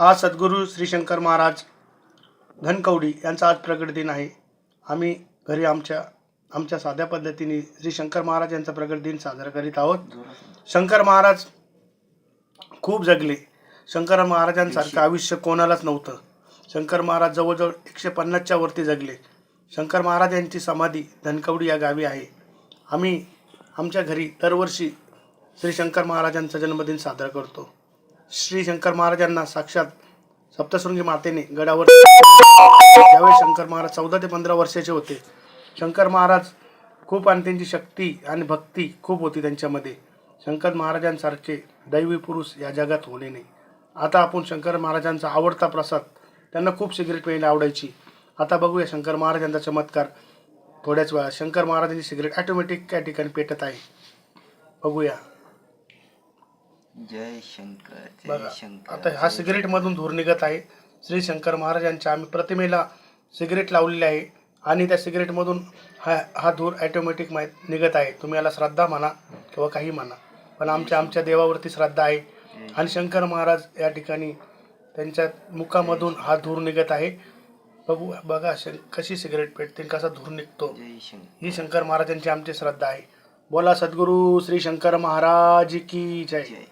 आज सद्गुरू श्री शंकर महाराज धनकवडी यांचा आज प्रगट दिन आहे. आम्ही घरी आमच्या आमच्या साध्या पद्धतीने श्री शंकर महाराज यांचा प्रगट दिन साजरा करीत आहोत. शंकर महाराज खूप जगले. शंकर महाराजांसारखं आयुष्य कोणालाच नव्हतं. शंकर महाराज जवळजवळ एकशे पन्नासच्या वरती जगले. शंकर महाराज यांची समाधी धनकवडी या गावी आहे. आम्ही आमच्या घरी दरवर्षी श्री शंकर महाराजांचा जन्मदिन साजरा करतो. श्री शंकर महाराजांना साक्षात सप्तशृंगी मातेने गडावर त्यावेळी शंकर महाराज चौदा ते पंधरा वर्षाचे होते. शंकर महाराज खूप आणि त्यांची शक्ती आणि भक्ती खूप होती त्यांच्यामध्ये. शंकर महाराजांसारखे दैवी पुरुष या जगात होणे नाही. आता आपण शंकर महाराजांचा आवडता प्रसाद त्यांना खूप सिगरेट प्यायला आवडायची. आता बघूया शंकर महाराजांचा चमत्कार. थोड्याच वेळा शंकर महाराजांची सिगरेट ॲटोमॅटिक त्या ठिकाणी पेटत आहे. बघूया. जय शंकर जय बघा शंकर आता हा सिगरेट मधून धूर निघत आहे. श्री शंकर महाराजांच्या आम्ही प्रतिमेला सिगरेट लावलेली आहे आणि त्या सिगरेटमधून हा हा धूर ॲटोमॅटिक माहीत निघत आहे. तुम्ही याला श्रद्धा म्हणा किंवा काही म्हणा पण आमच्या आमच्या देवावरती श्रद्धा आहे. आणि शंकर महाराज या ठिकाणी त्यांच्या मुखामधून हा धूर निघत आहे. बघू बघा शं कशी सिगरेट पेटते कसा धूर निघतो. जय शंकर. ही शंकर महाराजांची आमची श्रद्धा आहे. बोला सद्गुरू श्री शंकर महाराज की जय. जय.